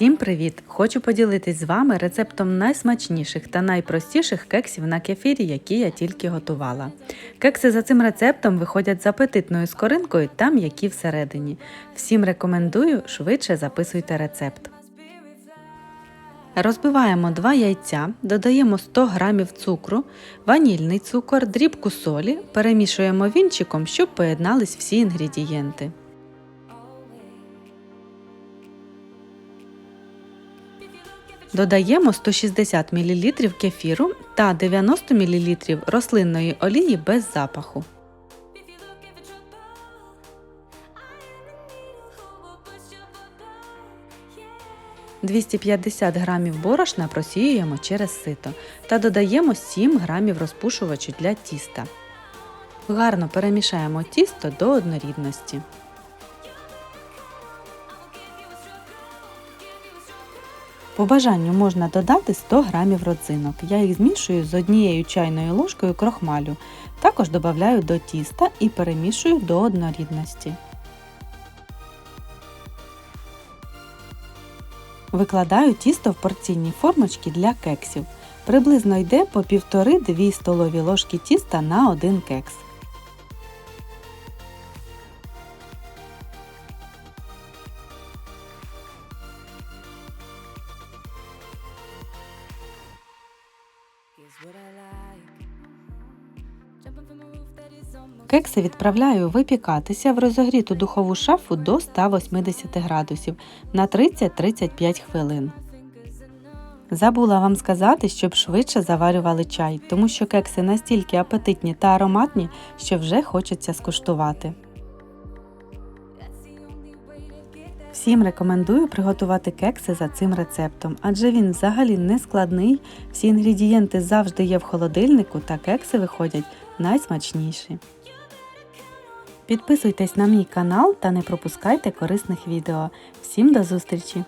Всім привіт! Хочу поділитись з вами рецептом найсмачніших та найпростіших кексів на кефірі, які я тільки готувала. Кекси за цим рецептом виходять з апетитною скоринкою та м'які всередині. Всім рекомендую, швидше записуйте рецепт. Розбиваємо 2 яйця, додаємо 100 г цукру, ванільний цукор, дрібку солі, перемішуємо вінчиком, щоб поєднались всі інгредієнти. Додаємо 160 мл кефіру та 90 мл рослинної олії без запаху. – 250 г борошна просіюємо через сито та додаємо 7 г розпушувачу для тіста. Гарно перемішаємо тісто до однорідності. По бажанню можна додати 100 г родзинок. Я їх змішую з однією чайною ложкою крохмалю. Також додаю до тіста і перемішую до однорідності. Викладаю тісто в порційні формочки для кексів. Приблизно йде по 1,5-2 столові ложки тіста на один кекс. Кекси відправляю випікатися в розогріту духову шафу до 180 градусів на 30-35 хвилин. Забула вам сказати, щоб швидше заварювали чай, тому що кекси настільки апетитні та ароматні, що вже хочеться скуштувати. Всім рекомендую приготувати кекси за цим рецептом, адже він взагалі не складний, всі інгредієнти завжди є в холодильнику та кекси виходять найсмачніші. Підписуйтесь на мій канал та не пропускайте корисних відео. Всім до зустрічі!